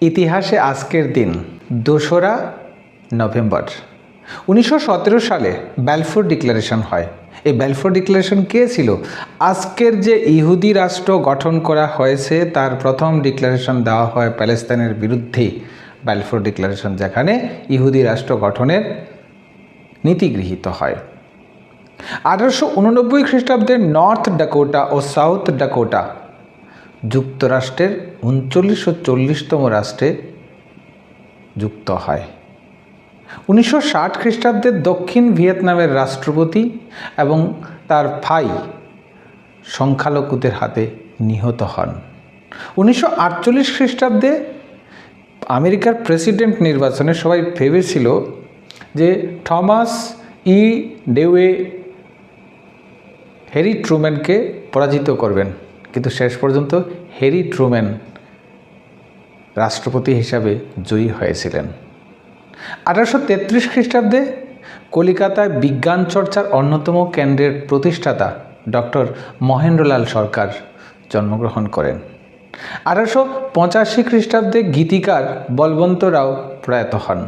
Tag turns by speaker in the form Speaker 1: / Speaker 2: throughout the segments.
Speaker 1: ইতিহাসে আজকের দিন, দোসরা নভেম্বর। উনিশশো সতেরো সালে ব্যালফোর ডিক্লারেশন হয়। এই ব্যালফোর ডিক্লারেশন কে ছিল? আজকের যে ইহুদি রাষ্ট্র গঠন করা হয়েছে, তার প্রথম ডিক্লারেশন দেওয়া হয় প্যালেস্তাইনের বিরুদ্ধে। ব্যালফোর ডিক্লারেশন, যেখানে ইহুদি রাষ্ট্র গঠনের নীতি গৃহীত হয়। আঠারোশো উননব্বই খ্রিস্টাব্দে নর্থ ডাকোটা ও সাউথ ডাকোটা যুক্তরাষ্ট্রের উনচল্লিশশো চল্লিশতম রাষ্ট্রে যুক্ত হয়। উনিশশো ষাট খ্রিস্টাব্দে দক্ষিণ ভিয়েতনামের রাষ্ট্রপতি এবং তার ভাই সংখ্যালঘুদের হাতে নিহত হন। উনিশশো আটচল্লিশ খ্রিস্টাব্দে আমেরিকার প্রেসিডেন্ট নির্বাচনে সবাই ভেবেছিল যে থমাস ই. ডেওয়ে হ্যারি ট্রুম্যানকে পরাজিত করবেন। কিন্তু শেষ পর্যন্ত হ্যারি ট্রুম্যান রাষ্ট্রপতি হিসাবে জয়ী হয়েছিলেন। আঠারোশো তেত্রিশ খ্রিস্টাব্দে কলিকাতায় বিজ্ঞান চর্চার অন্যতম কেন্দ্রের প্রতিষ্ঠাতা ডক্টর মহেন্দ্রলাল সরকার জন্মগ্রহণ করেন। আঠারোশো পঁচাশি খ্রিস্টাব্দে গীতিকার বলবন্ত রাও প্রয়াত হন।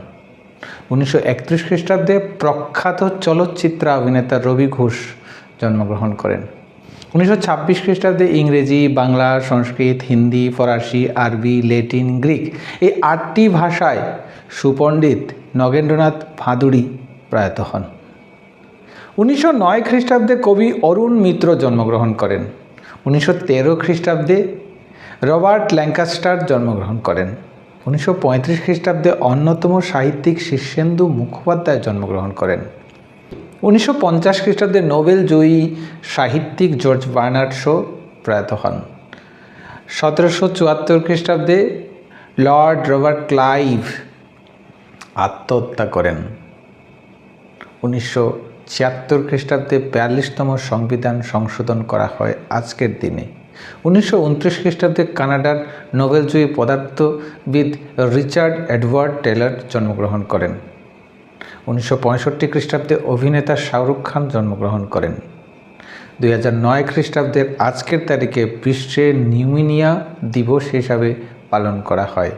Speaker 1: উনিশশো একত্রিশ খ্রিস্টাব্দে প্রখ্যাত চলচ্চিত্র অভিনেতা রবি ঘোষ জন্মগ্রহণ করেন। উনিশশো ছাব্বিশ খ্রিস্টাব্দে ইংরেজি, বাংলা, সংস্কৃত, হিন্দি, ফরাসি, আরবি, লেটিন, গ্রিক এই আটটি ভাষায় সুপণ্ডিত নগেন্দ্রনাথ ভাদুড়ি প্রয়াত হন। উনিশশো নয় খ্রিস্টাব্দে কবি অরুণ মিত্র জন্মগ্রহণ করেন। উনিশশো তেরো খ্রিস্টাব্দে রবার্ট ল্যাঙ্কাস্টার জন্মগ্রহণ করেন। উনিশশো পঁয়ত্রিশ খ্রিস্টাব্দে অন্যতম সাহিত্যিক শীর্ষেন্দু মুখোপাধ্যায় জন্মগ্রহণ করেন। উনিশশো পঞ্চাশ খ্রিস্টাব্দে নোবেল জয়ী সাহিত্যিক জর্জ বার্নার্ড শো প্রয়াত হন। সতেরোশো চুয়াত্তর খ্রিস্টাব্দে লর্ড রবার্ট ক্লাইভ আত্মহত্যা করেন। উনিশশো ছিয়াত্তর খ্রিস্টাব্দে বিয়াল্লিশতম সংবিধান সংশোধন করা হয় আজকের দিনে। উনিশশো উনত্রিশ খ্রিস্টাব্দে কানাডার নোবেলজয়ী পদার্থবিদ রিচার্ড এডওয়ার্ড টেলর জন্মগ্রহণ করেন। উনিশশো পঁয়ষট্টি খ্রিস্টাব্দে অভিনেতা শাহরুখ খান জন্মগ্রহণ করেন। দুই হাজার নয় খ্রিস্টাব্দের আজকের তারিখে বিশ্বে নিউমিনিয়া দিবস হিসাবে পালন করা হয়।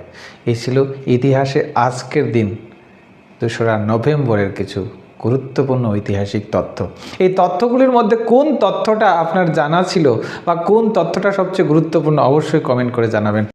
Speaker 1: এই ছিল ইতিহাসে আজকের দিন। দোসরা নভেম্বরের কিছু গুরুত্বপূর্ণ ঐতিহাসিক তথ্য। এই তথ্যগুলির মধ্যে কোন তথ্যটা আপনার জানা ছিল বা কোন তথ্যটা সবচেয়ে গুরুত্বপূর্ণ অবশ্যই কমেন্ট করে জানাবেন।